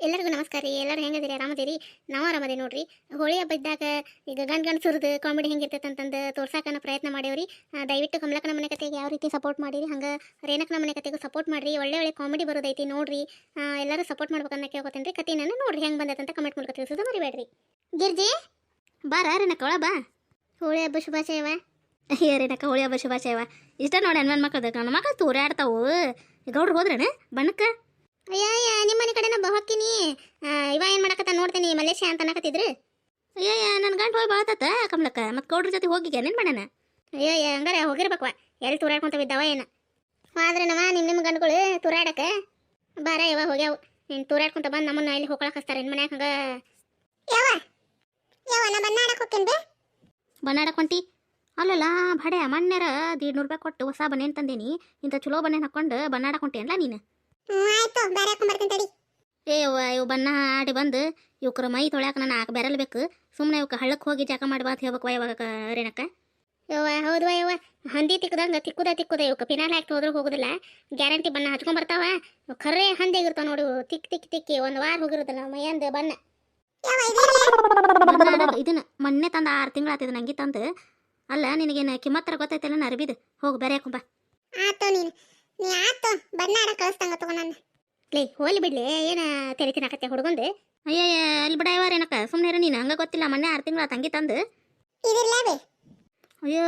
ಎಲ್ಲರಿಗೂ ನಮಸ್ಕಾರ ರೀ. ಎಲ್ಲರೂ ಹೆಂಗದಿರಿ? ಆರಾಮದಿರಿ? ನಾವು ಆರಾಮದಿ ನೋಡ್ರಿ. ಹೋಳಿ ಹಬ್ಬ ಇದ್ದಾಗ ಈಗ ಗಂಡ್ ಗಂಡ್ ಸುರಿದು ಕಾಮಿಡಿ ಹೆಂಗಿರ್ತೈತೆ ಅಂತಂದು ತೋರ್ಸಾಕನ ಪ್ರಯತ್ನ ಮಾಡೇವ್ರಿ ದಯವಿಟ್ಟು ಕಮಲಕ್ಕನ ಮನೆ ಕತೆಗೆ ಯಾವ ರೀತಿ ಸಪೋರ್ಟ್ ಮಾಡಿರಿ, ಹಂಗೆ ರೇಣಕನ ಮನೆ ಕತೆಗೂ ಸಪೋರ್ಟ್ ಮಾಡಿರಿ. ಒಳ್ಳೆ ಒಳ್ಳೆ ಕಾಮಿಡಿ ಬರೋದೈತಿ ನೋಡ್ರಿ. ಎಲ್ಲರೂ ಸಪೋರ್ಟ್ ಮಾಡ್ಬೇಕನ್ನ ಕೇಳ್ಕೊತೀನಿ ರೀ ಕತೆನ ನೋಡ್ರಿ ಹೆಂಗೆ ಬಂದೈತೆ ಅಂತ ಕಮೆಂಟ್ ಮೂಲಕ ತಿಳಿಸೋದು ಮರಿಬೇಡ್ರಿ. ಗಿರ್ಜಿ ಬಾರ ರೇಣಕ, ಒಳ ಬಾ. ಹೋಳಿ ಹಬ್ಬ ಶುಭಾಶಯವ. ಅಯ್ಯೋ, ರೇಣಕ, ಹೋಳಿ ಹಬ್ಬ ಶುಭಾಶಯವ. ಇಷ್ಟ ನೋಡಿ ಹನುಮನ್ ಮಕ್ಕಳು ನನ್ನ ಮಕ್ಕಳು ತೋರಾಡ್ತಾವು. ಗೌಡ್ರು ಹೋದ್ರೇನ? ಬಣ್ಣಕ್ಕೆ ಅಯ್ಯಯ್ಯ ನಿಮ್ಮ ಮನೆ ಕಡೆನ ಬ ಹೊಕ್ಕಿನಿ ಆ, ಇವ ಏನು ಮಾಡಕತ್ತ ನೋಡ್ತೀನಿ ಮಲೇಷ್ಯಾ ಅಂತ ಅನ್ನಕತ್ತಿದ್ರು. ಅಯ್ಯಯ್ಯ ನನ್ನ ಗಂಟು ಹೋಗಿ ಬಾಳತ್ತ ಕಮಲಕ್ಕ. ಮತ್ತೆ ಕೌಡ್ರ ಜೊತೆ ಹೋಗಿಗೆ ಏನು ಮಾಡೋಣ ಅಯ್ಯಯ್ಯ ಹಂಗಾರೆ ಹೋಗಿರ್ಬೇಕವ ಎಲ್ಲಿ ತೂರಾಡ್ಕೊಂತ ಬಿದ್ದಾವ ಏನು? ಆದ್ರೆ ನವ ನಿಮ್ಮ ನಿಮ್ಮ ಗಂಡುಗಳು ತೂರಾಡಕ. ಬಾರ ಯವ ಹೋಗ್ಯಾವು. ನೀನು ತೂರಾಡ್ಕೊಂತ ಬಂದು ನಮ್ಮನ್ನ ಇಲ್ಲಿ ಹೋಗ್ಕೊಳಕ್ ಹಚ್ತಾರೆ ನಿಮ್ಮ ಮನ್ಯಾಗ ಹಂಗ. ಯಾವ ಯಾವ ನಾ ಬನ್ನಾಡಕ್ ಹೋಗ್ತೀನಿ ಬೇ. ಬನ್ನಾಡಕ್ ಹೊಂಟಿ? ಅಲ್ಲಲ್ಲ ಭಡೆ ಮಣ್ಣೆರ ದೀಡ್ ನೂರು ರೂಪಾಯಿ ಕೊಟ್ಟು ಹೊಸ ಬನ್ನೇನು ತಂದೇನಿ? ಇಂಥ ಚಲೋ ಬನ್ನೇನು ಹಾಕೊಂಡು ಬನ್ನಾಡಕ್ ಅಲ್ಲ ನೀನು? ಆಯ್ತು ಬೇರೆ ಹಾಕೊಂಬರ್ತೀನಿ ತಡಿ. ಏ ಇವು ಬಣ್ಣ ಆಡಿ ಬಂದು ಇವಕ್ರ ಮೈ ತೊಳ್ಯಾಕ ನಾನು ಆಕ ಬೆರಲ್ಬೇಕು ಸುಮ್ಮನೆ ಇವಕ್ಕೆ ಹಳ್ಳಕ್ಕೆ ಹೋಗಿ ಜಾಕ ಮಾಡಿ ಬಾ ಅಂತ ಹೇಳ್ಬೇಕು ಇವಾಗ ರೇಣಕ್ಕ ಯವ್ವ ಹೌದು ಯವ್ವ. ಹಂದಿ ತಿಕ್ಕದಂಗ ತಿಕ್ಕುದ ತಿಕ್ಕುದ ಇವಕ್ಕೆ ಪಿನಾಲ್ ಹಾಕಿ ಹೋದ್ರೆ ಹೋಗುದಿಲ್ಲ. ಗ್ಯಾರಂಟಿ ಬಣ್ಣ ಹಚ್ಕೊಂಡ್ ಬರ್ತಾವ. ಇವ್ ಖರೆ ಹಂದಿ ಆಗಿರ್ತಾವ ನೋಡಿ. ಇವು. ತಿಕ್ ತಿಕ್ ತಿಕ್ಕಿ ಒಂದು ವಾರ ಹೋಗಿರುತ್ತಲ್ಲ ಮೈಯಂದ ಬಣ್ಣ. ಇದನ್ನ ಮೊನ್ನೆ ತಂದ ಆರು ತಿಂಗಳು ಆತಿದ್ ನಂಗೆ ತಂದು. ಅಲ್ಲ ನಿನಗೇನು ಕಿಮ್ಮತ್ತರ ಗೊತ್ತೈತಲ್ಲ ಅರ್ಬಿದ್. ಹೋಗಿ ಬೇರೆ ಹಾಕೊಂಬ ಆತ ನೀನು. ನೀ ಆತು ಬಣ್ಣ ಆಡ ಕಳಿಸ್ದಂಗ ತಗೋ ನಾನು ಲೇ ಹೋಲಿ ಬಿಡ್ಲಿ ಏನ ತೆರೆ ತಿನ್ನಕತ್ತೆ ಹುಡುಗಂದು? ಅಯ್ಯಯ್ಯ ಅಲ್ಲಿ ಬಿಡ ಇವಾರ ಏನಕ್ಕ ಸುಮ್ಮನೆ ಇರ ನೀನು ಹಂಗ ಗೊತ್ತಿಲ್ಲ ಮೊನ್ನೆ ಆರು ತಿಂಗಳ ತಂಗಿ ತಂದು. ಇದಿರ್ಲೇ ಬೇ. ಅಯ್ಯೋ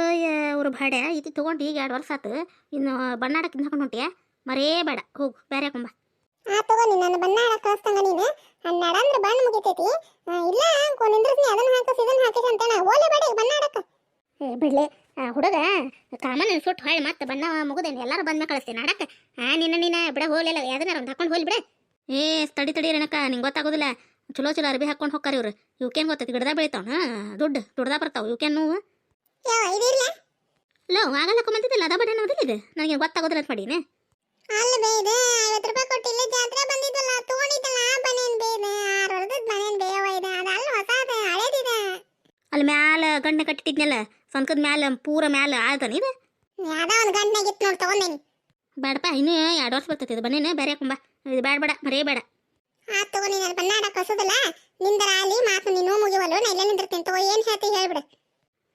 ಅವ್ರ ಬಾಡೆ ಇದು ತೊಗೊಂಡು ಈಗ ಎರಡು ವರ್ಷ ಆತು. ಇನ್ನು ಬಣ್ಣಾಡಕ್ಕೆ ತಿನ್ಕೊಂಡು ಹೊಂಟಿಯ? ಮರೇ ಬೇಡ ಹೋಗು ಬೇರೆ ಕುಂಬ ಆ ತಗೋ ನೀನು ನನ್ನ ಬಣ್ಣ ಆಡ ಕಳಿಸ್ತಂಗ ನೀನು. ಹನ್ನೆರಡು ಅಂದ್ರೆ ಬಣ್ಣ ಮುಗಿತೈತಿ. ಇಲ್ಲ ನಿಂದ್ರಸ್ನಿ ಅದನ್ನ ಹಾಕಸ್ ಇದನ್ನ ಹಾಕಿಸ್ ಅಂತೇನ ಓಲೆ ಬೇಡ ಬಣ್ಣ ಆಡಕ್ಕ. ಬಿಡ್ಲೆ ಹುಡುಗ ಕಾಮನ್ ಸುಟ್ಟು ಹೊಳ್ಳಿ ಮತ್ತೆ ಬಣ್ಣ ಮುಗುದೇನು ಎಲ್ಲರೂ ಬಂದ್ಮೇಲೆ ಕಳಿಸ್ತೀನಿ ಆಡಕ್ಕೆ ಹಾಂ ನಿನ್ನ ನೀನ ಬಿಡ ಹೋಲಿಲ್ಲ ಯಾವ್ದನ್ನಾರ ಒಂದು ಹಾಕೊಂಡು ಹೋಲಿ ಬಿಡ. ಏ ತಡಿ ತಡಿ ರೇಣಕ್ಕ ನಿಂಗೆ ಗೊತ್ತಾಗೋದಿಲ್ಲ. ಚಲೋ ಚಲೋ ಅರ್ಬಿ ಹಾಕೊಂಡು ಹೋಗ್ತಾರೆ ಇವ್ರು. ಇವಕ್ಕೇನು ಗೊತ್ತೈತಿ ಗಿಡದ ಬೆಳಿತಾವ ದುಡ್ಡು ದುಡ್ದ ಬರ್ತಾವ ಇವಕ್ಕೇನು ಯಾ ಇದಿರ್ಲ? ಲೋ ಆಗಲ್ಲ ಕುಮ್ಮಂತಿದ್ದಿಲ್ಲ ಅದ ಬಡ ಅನ್ನೋದಿಲ್ಲ ಇದು? ನನಗೆ ಗೊತ್ತಾಗೋದಿಲ್ಲ ಅಂತ ಮಾಡೀನಿ ಅಲ್ಲ ಬೇ ಇದು ಐವತ್ತು ರೂಪಾಯಿ ಕೊಟ್ಟಿಲ್ಲ ಜಾತ್ರೆ ಬಂದಿದ್ದಲ್ಲ ತಗೊಂಡಿದ್ದಲ್ಲ ಬನೇನ್ ಬೇ ಆರು ವರ್ಷದ ಬನೇನ್ ಬೇವ ಇದೆ ಅದಲ್ಲ ಹೊಸದ ಹಳೇದಿದೆ. ಅಲ್ಲಿ ಮ್ಯಾಲ ಗಂಡ ಕಟ್ಟಿಟ್ಟಿದ್ನಲ್ಲ ಸಂಕದ ಮ್ಯಾಲ ಪೂರ ಮ್ಯಾಲ ಆಳ್ತಾನೆ ಇದು? ಯಾವ್ದೋ ಒಂದು ಗಂಟೆನಾಗಿತ್ತು ನೋಡಿ ತಗೊಂಡೇನಿ. ಬೇಡಪ್ಪ ಇನ್ನು ಎರಡು ವರ್ಷ ಬರ್ತೈತಿ ಇದು. ಬನ್ನೇನು ಬೇರೆ ಕುಂಬ ಇದು ಬೇಡ ಬೇಡ ಮರೇ ಬೇಡ. ಆ ತಗೋ ನೀನು ಆಡ ಕಳ್ಸೋದಿಲ್ಲ. ನಿಂದರ ಅಲ್ಲಿ ಮಾತು ನೀನು ಮುಗಿವಲ್ಲ ನಾ ಇಲ್ಲೇ ನಿಂದಿರ್ತೀನಿ. ತಗೋ ಏನು ಹೇಳ್ತಿ ಹೇಳ್ಬಿಡು.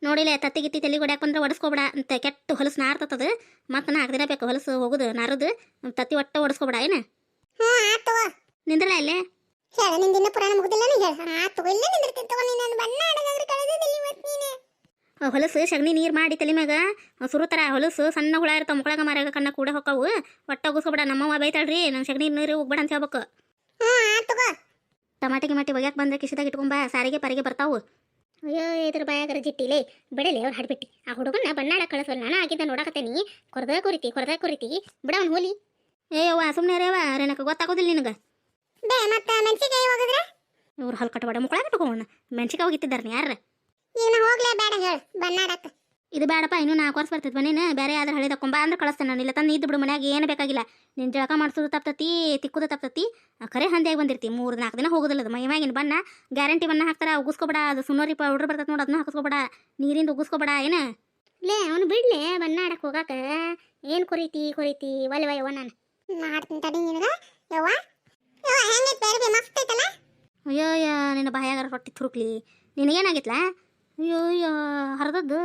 ನೋಡಿಲ್ಲ ತತ್ತಿ ಗಿತ್ತಿ ತಲೆ ಗುಡ್ಯಾಕ ಬಂದ್ರೆ ಒಡಿಸ್ಕೊಬೇಡ ಅಂತ ಕೆಟ್ಟ ಹೊಲಸು ನಾರ್ತತದು. ಮತ್ತೆ ನಾಲ್ಕು ದಿನ ಬೇಕು ಹೊಲಸು ಹೋಗುದು ನಾರದು. ತತ್ತಿ ಒಟ್ಟ ಒಡಿಸ್ಕೊಬೇಡ ಏನ? ಹ್ಞೂ ಆತು ತಗೋ. ನಿಂದ್ರಲ್ಲ ಇಲ್ಲೇ? ಹೇಳ ನಿಂದಿನ್ನ ಪುರಾಣ ಮುಗ್ದಿಲ್ಲ ಹೇಳ. ಆ ತಗೋ ಇಲ್ಲೇ ನಿಂದಿರ್ತೀನಿ. ತಗೋ ನೀನು ನನ್ನ ಬಣ್ಣ ಆಡೋದಾದ್ರೆ ಕಳೆದಿದ್ದಿಲ್ಲ ಇವತ್ತು ನೀನು. ಹೊಲಸು ಸಗಣಿ ನೀರು ಮಾಡಿ ತಲೆ ಮ್ಯಾಗ ಸುರುತರ ಹೊಲಸು ಸಣ್ಣ ಹುಳ ಇರ್ತಾವ ಮುಕ್ಕಳಾಗ ಮಾರಾಗ ಕಣ್ಣ ಕೂಡ ಹೊಕ್ಕವು. ಒಟ್ಟ ಒಗಿಸ್ಕೊಬೇಡ ನಮ್ಮವ್ವ ಬೈತಾಳ್ರಿ ನಂಗೆ ಸಗಣಿ ನೀರು ಹೋಗ್ಬೇಡ ಅಂತ ಹೇಳ್ಬೇಕು. ಟಮಾಟಿ ಗಿಮಾಟಿ ಒಗ್ಯಾಕ ಬಂದ್ರೆ ಕಿಶದಾಗ ಇಟ್ಕೊಂಬ ಸಾರಿಗೆ ಪರಿಗೆ ಬರ್ತಾವು. ಅಯ್ಯೋ ಇದ್ರ ಬಾಯಾಗರ ಜಿಟ್ಟಿಲೇ ಬಿಡಲಿ ಅವ್ರು ಹಾಡ್ಬಿಟ್ಟು. ಆ ಹುಡುಗನ ಬಣ್ಣಾಡ ಕಳಿಸೋಲ್ಲ ನಾನು ಆಗಿದ್ದ ನೋಡಕತ್ತೇನಿ. ಕೊರದ ಕುರಿತಿ ಕೊರದ ಕುರಿತಿ ಬಿಡ ಅವ್ನು ಹೋಲಿ. ಏಯವ್ವ ಸುಮ್ಮನೆ ರೇವ ರೇನಕ ಗೊತ್ತಾಗೋದಿಲ್ಲ ನಿನಗೆ. ಬೇ ಮತ್ತೆ ಮೆಣಸಿಕಾಯಿ ಹೋಗಿದ್ರೆ ಇವ್ರು ಹಲ್ಕಟ್ಟಬೇಡ ಮುಕ್ಕಳಾಗ ಇಟ್ಕೋಣ ಮೆಣಸಿಕಾಯಿ ಹೋಗಿತ್ತಿದ್ದಾರೆ ಯಾರು ಈಗ ನಾ ಹೋಗ್ಲೇ ಬೇಡ ಹೇಳು ಬನ್ನಾಡಕ್ಕೆ. ಇದು ಬೇಡಪ್ಪ ಇನ್ನೂ ನಾಲ್ಕು ವರ್ಷ ಬರ್ತೈತೆ ಬನ್ನೇನು ಬೇರೆ ಯಾವ್ದಾರು ಹಳೆ ತಕೊಂಬ ಅಂದ್ರೆ ಕಳಿಸ್ತೇನೆ ನಾನು. ಇಲ್ಲ ತಂದು ಇದ್ದು ಬಿಡು ಮನ್ಯಾಗ ಏನು ಬೇಕಾಗಿಲ್ಲ. ನಿನ್ನ ಜಳಕ ಮಾಡಿಸೋದು ತಪ್ತತಿ ತಿಕ್ಕುದು ತಪ್ತತಿ. ಕರೆ ಖರೆ ಹಂದಿಯಾಗಿ ಬಂದಿರ್ತಿ. ಮೂರು ನಾಲ್ಕು ದಿನ ಹೋಗೋದಿಲ್ಲ ಅದು. ಮೈಮ್ಯಾಗಿನ ಬಣ್ಣ ಗ್ಯಾರಂಟಿ ಬಣ್ಣ ಹಾಕ್ತಾರೆ ಉಗಿಸ್ಕೊಬೇಡ. ಅದು ಸುನೋರಿ ಪೌಡ್ರ್ ಬರ್ತೈತೆ ನೋಡಿ ಅದನ್ನ ಹಾಕಿಸ್ಕೊಬೇಡ. ನೀರಿಂದ ಉಗಿಸ್ಕೊಬೇಡ ಏನು? ಲೇ ಅವನು ಬಿಡ್ಲೆ ಬಣ್ಣ ಆಡಕ್ಕೆ ಹೋಗಾಕ. ಏನು ಕೊರೀತಿ ಕೊರೀತಿ? ಒಲ್ವ ಯವ ನಾನು. ಮಾಡ್ತೀನಿ ತಡಿ ನಿನಗ. ಯವ್ವ ಯವ್ವ ಹೆಂಗೈತೆ? ಬೇರೆ ಮಸ್ತ್ ಐತಲ್ಲ? ಅಯ್ಯೋ ಅಯ್ಯೋ ನಿನ್ನ ಬಾಯಾಗಾರ ರೊಟ್ಟಿ ತುರುಕ್ಲಿ. ನಿನಗೇನಾಗಿತ್ಲ ಅಯ್ಯೋ ಹರಿದದ್ದು?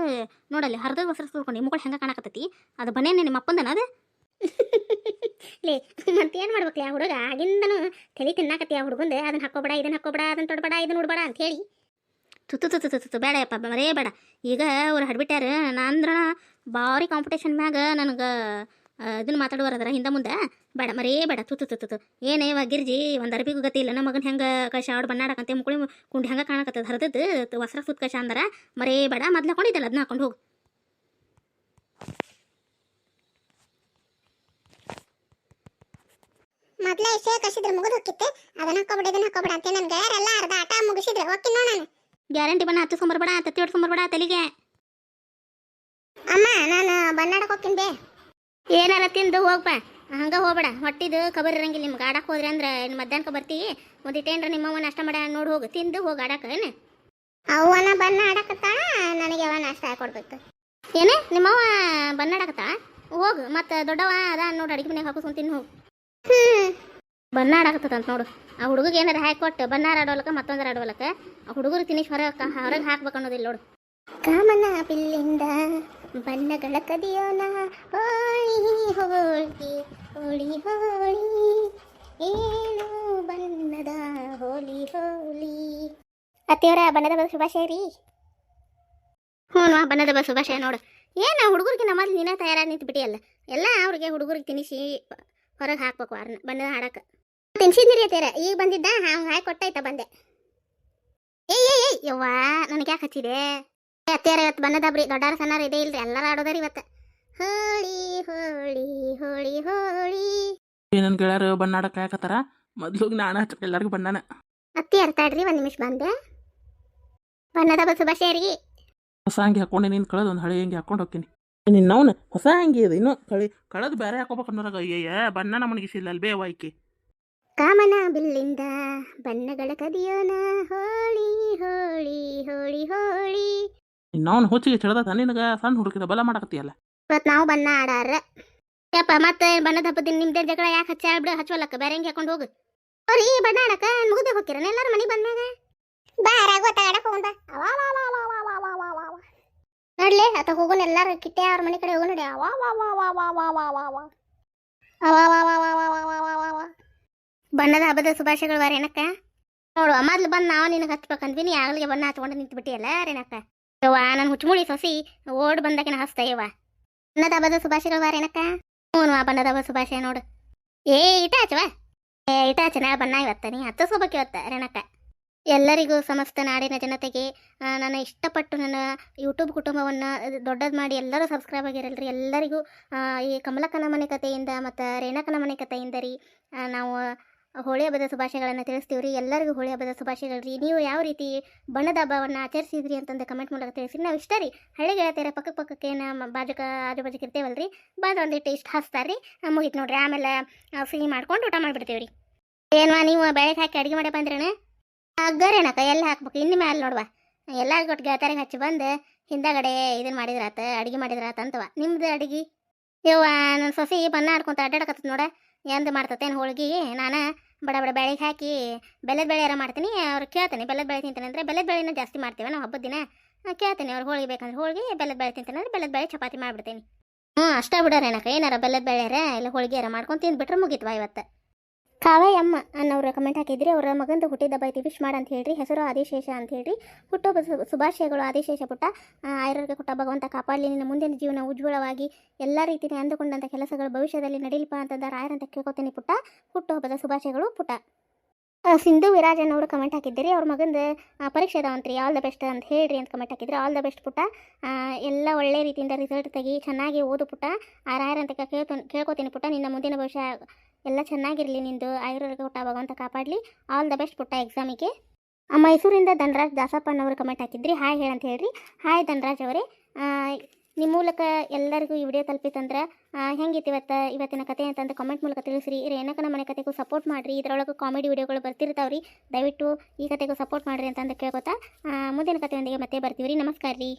ನೋಡಲ್ಲಿ ಹರಿದ ಹೊಸ ತುರ್ಕೊಂಡು ಮುಗಳು ಹೆಂಗೆ ಕಾಣಕತ್ತೈತಿ? ಅದು ಬನೇನೆ ನಿಮ್ಮ ಅಪ್ಪಂದನ ಅದು? ಲೇ ಮತ್ತೇನು ಮಾಡ್ಬೇಕು ಆ ಹುಡುಗ? ಆಗಿಂದನು ತಲೆ ತಿನ್ನಾಕತ್ತಿ ಆ ಹುಡುಗಂದು. ಅದನ್ನ ಹಾಕೋಬೇಡ ಇದನ್ನ ಹಾಕೋಬೇಡ ಅದನ್ನ ತೊಡಬೇಡ ಇದನ್ನ ನೋಡ್ಬೇಡ ಅಂತ ಹೇಳಿ. ತುತ್ತು ತುತ್ತು ತುತ್ತು ಬೇಡಪ್ಪ ಬೇಡ ಮರೇ ಬೇಡ. ಈಗ ಅವ್ರು ಹಡ್ಬಿಟ್ಟಾರ ನಾ ಅಂದ್ರ ಭಾರಿ ಕಾಂಪಿಟೇಷನ್ ಮ್ಯಾಗ ನನಗೆ ಇದನ್ನ ಮಾತಾಡುವರದ್ರ ಹಿಂದೆ ಮುಂದೆ ಬೇಡ ಮರೇ ಬೇಡ. ತುತ್ತು ತುತ್ತು ಏನೇ ಇವ ಗಿರ್ಜಿ ಒಂದು ಅರ್ಬಿಗೂ ಗತಿ ಇಲ್ಲ. ನಮ್ಮ ಮಗನ ಹೆಂಗೆ ಕಶ ಆಡ್ ಬಣ್ಣಾಡಕಂತೆ ಮುಕುಳಿ ಕುಂಡಿ ಹೆಂಗೆ ಕಾಣಕತ್ತದ? ಹರಿದದ್ದು ವಸ್ತ್ರ ಸುತ್ತ ಕಶ ಅಂದಾರ. ಮರೇ ಬೇಡ ಮೊದ್ಲು ಹಾಕೊಂಡಿದ್ದಲ್ಲ ಅದನ್ನ ಹಾಕೊಂಡು ಹೋಗು. ಮೊದ್ಲೇ ಎಷ್ಟೇ ಕಸಿದ್ರೆ ಮುಗಿದು ಹೋಗಿತ್ತು ಅದನ್ನ ಹಾಕೋಬಿಡ ಇದನ್ನ ಹಾಕೋಬಿಡ ಅಂತ ನನ್ನ ಗೆಳೆಯರೆಲ್ಲ ಅರ್ಧ ಆಟ ಮುಗಿಸಿದ್ರೆ. ಓಕೆ ನಾನು. ಗ್ಯಾರಂಟಿ ಬಣ್ಣ ಹತ್ತಿಸ್ಕೊಂಬರ್ಬೇಡ ತತ್ತಿ ಹೊಡ್ಸ್ಕೊಂಬರ್ಬೇಡ ತಲೆಗೆ. ಅಮ್ಮ ನಾನು ಬಣ್ಣಾಡಕ್ಕೆ ಹೋಗ್ತೀನಿ ಬೇ. ಏನಾರ ತಿಂದು ಹೋಗ್ಬ. ಹಂಗ ಹೋಗ್ಬೇಡ. ಹೊಟ್ಟಿದು ಕಬರ್ ಇರಂಗಿಲ್ಲ ನಿಮ್ಗೆ. ಆಡಕ್ಕೆ ಹೋದ್ರೆ ಅಂದ್ರೆ ಮಧ್ಯಾಹ್ನಕ್ಕೆ ಬರ್ತೀವಿ. ಒಂದಿಟ್ಟೇನ್ರ ನಿಮ್ಮವ್ವ ನಾಷ್ಟ ಮಾಡ ನೋಡಿ ಹೋಗು. ತಿಂದು ಹೋಗಿ ಆಡಕ್ಕೆ ಏನು? ಅವನ ಬನ್ನ ಆಡಕತ್ತಾಳ ನನಗೆ ಅವ ನಾಷ್ಟ ಹಾಕೊಡ್ಬೇಕು ಏನು? ನಿಮ್ಮವ್ವ ಬನ್ನಾಡಕತ್ತ ಹೋಗು. ಮತ್ತು ದೊಡ್ಡವ ಅದ ನೋಡಿ ಅಡಿಗೆ ಮನೆಗೆ ಹಾಕಿಸ್ಕೊಂಡು ತಿನ್ನು. ಹೋಗು ಬಣ್ಣ ಆಡಕತ್ತದಂತ ನೋಡು. ಆ ಹುಡುಗಗೆ ಏನಾರ ಹಾಕಿ ಕೊಟ್ಟು ಬಣ್ಣಾರ ಆಡೋಲಕ್ಕ ಮತ್ತೊಂದರ ಆಡೋಲಕ್ಕ ಆ ಹುಡುಗರು ತಿನ್ನಿಸಿ ಹೊರಗೆ ಹೊರಗೆ ಹಾಕ್ಬೇಕು ಅನ್ನೋದಿಲ್ಲ ನೋಡು. ಕಾಮನ್ನ ಬಿಲ್ಲಿಂದ ಬಣ್ಣಗಳ ಕದಿಯೋಣ. ಹೋಳಿ ಹೋಳಿ ಹೋಳಿ ಹೋಳಿ. ಏನು ಬಣ್ಣದ ಹೋಲಿ ಹೋಳಿ. ಅತ್ತೆಯವರ ಬಣ್ಣದ ಬಸ್ ಶುಭಾಶಯ ರೀ. ಹ್ಞೂ ಬಣ್ಣದ ಬಸ್ ಶುಭಾಶಯ ನೋಡು. ಏನು ಹುಡುಗರಿಗೆ ನಮ್ಮಲ್ಲಿ ನೀನೇ ತಯಾರಾಗಿ ನಿಂತು ಅಲ್ಲ ಎಲ್ಲ ಅವ್ರಿಗೆ ಹುಡುಗರಿಗೆ ತಿನ್ನಿಸಿ ಹೊರಗೆ ಹಾಕ್ಬೇಕು ಅವ್ರನ್ನ ಬಣ್ಣದ ಹಾಡಕ್ಕೆ ತಿನ್ಸಿದ್ರಿ ಅತ್ತೆಯರ ಈಗ ಬಂದಿದ್ದ? ಹಂಗೆ ಹಾಕಿ ಕೊಟ್ಟಾಯ್ತ ಬಂದೆ. ಏಯ್ ಏಯ್ ಏಯ್, ಯವ್ವ ನನಗೆ ಯಾಕೆ ಹಚ್ಚಿದೆ? ಅತ್ತೆಯರ ಇವತ್ತು ಬಣ್ಣದ ಹಬ್ರಿ ದೊಡ್ಡಾರ ಸಣ್ಣಾರ ಇದೆ ಇಲ್ರಿ ಎಲ್ಲಾರ ಆಡೋದಾರಿ ಇವತ್ತು. ಹೋಳಿ ಹೋಳಿ ಹೋಳಿ ಹೋಳಿ. ನನ್ನ ಗೆಳೆಯರು ಬಣ್ಣ ಆಡಕ್ಕೆ ಹಾಕತ್ತಾರ ಮೊದ್ಲು ನಾನು ಹಚ್ಚ ಎಲ್ಲರಿಗೂ ಬಣ್ಣನ. ಅತ್ತಿ ಅರ್ಥ ಆಡ್ರಿ ಒಂದು ನಿಮಿಷ ಬಂದೆ. ಬಣ್ಣದ ಬಸ್ ಶುಭಾಶಯ ಹಾಕೊಂಡ ಹೊಸ ಅಂಗಿ ಹಾಕೊಂಡೆ ನೀನು ಕಳೆದು ಒಂದು ಹಳೆ ಅಂಗಿ ಹಾಕೊಂಡು ಹೋಗ್ತೀನಿ. ನಿನ್ನವನು ಹೊಸ ಅಂಗಿ ಅದು ಇನ್ನೂ ಕಳಿ ಕಳೆದು ಬೇರೆ ಹಾಕೋಬೇಕು ಅನ್ನೋರಾಗ ಅಯ್ಯಯ್ಯ ಬಣ್ಣ ನಮ್ಮನಿಗಿಸಿಲ್ಲ ಅಲ್ಬೇ ವಾಯ್ಕೆ. ಕಾಮನ ಬಿಲ್ಲಿಂದ ಬಣ್ಣಗಳ ಕದಿಯೋಣ ಹೋಳಿ ಹೋಳಿ ಹೋಳಿ ಹೋಳಿ. ನಿನ್ನವನು ಹುಚ್ಚಿಗೆ ಚಿಡದ ನಿನಗೆ ಸಣ್ಣ ಹುಡುಕಿದ ಬಲ ಮಾಡಕತ್ತೀಯಲ್ಲ ಇವತ್ತು ನಾವು ಬಣ್ಣ ಆಡಾರ ಯಪ್ಪ ಮತ್ತೆ ಬಣ್ಣದ ಹಬ್ಬದ ನಿಮ್ದೇ ಜಗಳ ಯಾಕೆ ಹಚ್ಚ ಬಿಡು ಹಚ್ಚವಲ್ಲಕ್ಕ ಬೇರೆ ಹೆಂಗೆ ಹಾಕೊಂಡು ಹೋಗು ಅವ್ರಿ ಬಣ್ಣ ಆಡಕ ಮುಗ್ದೆ ಹೋಗ್ತೀರ ಎಲ್ಲಾರು ಮನೆ ಬಂದಾಗ ಬಾರ ಗೊತ್ತಾಗಡಕ್ ಹೋಗೋಣ ಬಾ ನೋಡ್ಲಿ ಅತ ಹೋಗೋಣ ಎಲ್ಲಾರು ಕಿಟ್ಟೆ ಅವ್ರ ಮನೆ ಕಡೆ ಹೋಗೋಣ ನೋಡಿ ವಾ ವಾ ವಾ ವಾ ವಾ ವಾ ವಾ ವಾ ವಾ ವಾ ವಾ ವಾ ವಾ ವಾ ವಾ ವಾ ವಾ ಬಣ್ಣದ ಹಬ್ಬದ ಶುಭಾಶಯಗಳು ಬಾರ ಏನಕ್ಕ ನೋಡು ಮೊದ್ಲು ಬಂದು ನಾವು ನಿನಗೆ ಹಚ್ಬೇಕಂದ್ವಿ ನೀ ಆಗಲಿಗೆ ಬಣ್ಣ ಹಚ್ಕೊಂಡು ನಿಂತು ಬಿಟ್ಟಿಯಲ್ಲ ರೇನಕ್ಕ ಯವ್ವ ನಾನು ಹುಚ್ಚುಮುಳಿ ಸೊಸಿ ಓಡ್ ಬಂದಕಿನ ಹಸ್ತ ಯವ್ವ. ಬಣ್ಣದ ಹಬ್ಬದ ಶುಭಾಶಯಗಳು ಬಾರ ಏನಕ್ಕ? ಹ್ಞೂ ಬಣ್ಣದ ಶುಭಾಶಯ ನೋಡು. ಏ ಇಟ ಏ ಇಟ ಹಚ್ಚನ ಬಣ್ಣ ಇವತ್ತ ನೀ ಹತ್ತಿಸ್ಕೋಬೇಕು ಇವತ್ತ ರೇಣಕ್ಕ. ಎಲ್ಲರಿಗೂ ಸಮಸ್ತ ನಾಡಿನ ಜನತೆಗೆ ಆ, ನನ್ನ ಇಷ್ಟಪಟ್ಟು ನನ್ನ ಯೂಟ್ಯೂಬ್ ಕುಟುಂಬವನ್ನು ದೊಡ್ಡದು ಮಾಡಿ ಎಲ್ಲರೂ ಸಬ್ಸ್ಕ್ರೈಬ್ ಆಗಿರಲ್ರಿ. ಎಲ್ಲರಿಗೂ ಈ ಕಮಲಕ್ಕನ ಮನೆ ಕಥೆಯಿಂದ ಮತ್ತು ರೇಣಕನ ಮನೆ ಕಥೆಯಿಂದ ರೀ ನಾವು ಹೋಳಿ ಹಬ್ಬದ ಶುಭಾಶಯಗಳನ್ನು ತಿಳಿಸ್ತೀವಿ ರೀ ಎಲ್ಲರಿಗೂ ಹೋಳಿ ಹಬ್ಬದ ಶುಭಾಶಯಗಳು ರೀ ನೀವು ಯಾವ ರೀತಿ ಬಣ್ಣದ ಹಬ್ಬವನ್ನು ಆಚರಿಸಿದ್ರಿ ಅಂತಂದು ಕಮೆಂಟ್ ಮೂಲಕ ತಿಳಿಸಿ ನಾವು ಇಷ್ಟ ರೀ. ಹಳ್ಳಿ ಗೆಳತಿಯರ ಪಕ್ಕ ಪಕ್ಕಕ್ಕೆ ನಮ್ಮ ಬಾಜುಕ ಆಜು ಬಾಜುಕ ಇರ್ತೇವಲ್ಲ ರೀ ಬಾಜು ಒಂದಿಟ್ಟು ಇಷ್ಟು ಹಚ್ತಾರೆ ರೀ ಮುಗೀತು ನೋಡ್ರಿ. ಆಮೇಲೆ ಫ್ರೀ ಮಾಡ್ಕೊಂಡು ಊಟ ಮಾಡಿಬಿಡ್ತೀವಿ ರೀ ಏನ್ವಾ ನೀವು ಬೆಳಗ್ಗೆ ಹಾಕಿ ಅಡುಗೆ ಮಾಡಿ ಬಂದ್ರೇನೆ? ಅಗ್ಗರೇನಕ್ಕ ಎಲ್ಲಿ ಹಾಕ್ಬೇಕು? ಇನ್ನು ಮೇಲೆ ನೋಡುವ. ಎಲ್ಲ ಒಟ್ಟು ಗೆಳತಾರಿಗೆ ಹಚ್ಚಿ ಬಂದು ಹಿಂದಗಡೆ ಇದನ್ನು ಮಾಡಿದ್ರಾತ, ಅಡಿಗೆ ಮಾಡಿದ್ರಾತ ಅಂತವ. ನಿಮ್ದು ಅಡಿಗೆ? ಯವ್ವ ನನ್ನ ಸೊಸಿ ಬಣ್ಣ ಆಡ್ಕೊಂತ ಅಡ್ಡಾಡಕತ್ತದ ನೋಡ. ಎಂದ ಮಾಡ್ತತೇನು ಹೋಳ್ಗಿ, ನಾನು ಬಡ ಬಡ ಬೆಳೆಗೆ ಹಾಕಿ ಬೆಲ್ಲದ ಬೆಳೆಯಾರ ಮಾಡ್ತೀನಿ, ಅವ್ರು ಕೇಳ್ತೀನಿ ಬೆಲ್ಲದ ಬೆಳೆ ತಿಂತಾನೆ ಅಂದರೆ ಬೆಲ್ಲದ ಬೆಳೆನ ಜಾಸ್ತಿ ಮಾಡ್ತೀವಿ, ನಾವು ಹಬ್ಬದ ದಿನ ಕೇಳ್ತೀನಿ ಅವ್ರು ಹೋಳಿಗೆ ಬೇಕಂದ್ರೆ ಹೋಳಿಗೆ, ಬೆಲ್ಲದ ಬೆಳೆ ತಿಂತಾನೆ ಅಂದ್ರೆ ಬೆಲ್ಲದ ಬೆಳೆ ಚಪಾತಿ ಮಾಡಿಬಿಡ್ತೀನಿ. ಹ್ಞೂ ಅಷ್ಟೇ ಬಿಡೋರೇನಕ್ಕ ಏನಾರ ಬೆಲ್ಲದ ಬೆಳೆಯಾರ ಇಲ್ಲ ಹೋಳಿಗೆ ಯಾರ ಮಾಡ್ಕೊಂಡು ತಿಂದ್ಬಿಟ್ರೆ ಮುಗಿತ್ವಾ ಇವತ್ತು. ಕಾವಯ್ಯಮ್ಮ ಅನ್ನೋರು ಕಮೆಂಟ್ ಹಾಕಿದ್ರಿ, ಅವರ ಮಗಂದು ಹುಟ್ಟಿದ ಐತಿ ವಿಶ್ ಮಾಡ ಅಂತ ಹೇಳ್ರಿ, ಹೆಸರು ಆದಿಶೇಷ ಅಂತ ಹೇಳ್ರಿ. ಹುಟ್ಟು ಶುಭಾಶಯಗಳು ಆದಿಶೇಷ ಪುಟ್ಟ. ಆಯುರ್ವೇದ ಕೊಟ್ಟ ಭಗವಂತ ಕಾಪಾಡಲಿ, ನಿನ್ನ ಮುಂದಿನ ಜೀವನ ಉಜ್ವಲವಾಗಿ ಎಲ್ಲ ರೀತಿಯ ಅಂದುಕೊಂಡಂಥ ಕೆಲಸಗಳು ಭವಿಷ್ಯದಲ್ಲಿ ನಡೀಲಿಪ್ಪ ಅಂತಂದ ರಾಯರಂತ ಕೇಳ್ಕೊತೀನಿ ಪುಟ್ಟ. ಹುಟ್ಟುಹಬ್ಬದ ಶುಭಾಶಯಗಳು ಪುಟ್ಟ. ಸಿಂಧು ವಿರಾಜನ್ ಅವರು ಕಮೆಂಟ್ ಹಾಕಿದ್ದೀರಿ ಅವ್ರ ಮಗಂದು ಪರೀಕ್ಷೆ ಅದಾವಂತ್ರಿ ಆಲ್ ದ ಬೆಸ್ಟ್ ಅಂತ ಹೇಳ್ರಿ ಅಂತ ಕಮೆಂಟ್ ಹಾಕಿದ್ರಿ ಆಲ್ ದ ಬೆಸ್ಟ್ ಪುಟ್ಟ. ಎಲ್ಲ ಒಳ್ಳೆ ರೀತಿಯಿಂದ ರಿಸಲ್ಟ್ ತೆಗಿ, ಚೆನ್ನಾಗಿ ಓದು ಪುಟ್ಟ. ಆ ರಾಯರಂತ ಕೇಳ್ಕೊತೀನಿ ಪುಟ್ಟ, ನಿನ್ನ ಮುಂದಿನ ಭವಿಷ್ಯ ಎಲ್ಲ ಚೆನ್ನಾಗಿರಲಿ ನಿಂದು. ಆಯುರ್ವೇದ ಊಟ ಭಗವಂತ ಕಾಪಾಡಲಿ. ಆಲ್ ದ ಬೆಸ್ಟ್ ಪುಟ್ಟ ಎಕ್ಸಾಮಿಗೆ ಮೈಸೂರಿಂದ ಧನರಾಜ್ ದಾಸಪ್ಪನವರು ಕಮೆಂಟ್ ಹಾಕಿದ್ರಿ. ಹಾಯ್ ಹೇಳಂತ ಹೇಳ್ರಿ. ಹಾಯ್ ಧನರಾಜ್ ಅವರೇ. ನಿಮ್ಮ ಮೂಲಕ ಎಲ್ಲರಿಗೂ ಈ ವಿಡಿಯೋ ತಲುಪಿತಂದ್ರೆ ಹೆಂಗಿತ್ತು ಇವತ್ತು, ಇವತ್ತಿನ ಕತೆ ಅಂತಂದು ಕಮೆಂಟ್ ಮೂಲಕ ತಿಳಿಸ್ರಿ. ರೇಣಕನ ಮನೆ ಕತೆಗೂ ಸಪೋರ್ಟ್ ಮಾಡಿರಿ. ಇದರೊಳಗೆ ಕಾಮಿಡಿ ವಿಡಿಯೋಗಳು ಬರ್ತಿರ್ತಾವೆ ರೀ ದಯವಿಟ್ಟು ಈ ಕತೆಗೂ ಸಪೋರ್ಟ್ ಮಾಡಿರಿ ಅಂತಂದು ಕೇಳ್ಕೊತಾ ಮುಂದಿನ ಕತೆಯೊಂದಿಗೆ ಮತ್ತೆ ಬರ್ತೀವಿ ರೀ ನಮಸ್ಕಾರ ರೀ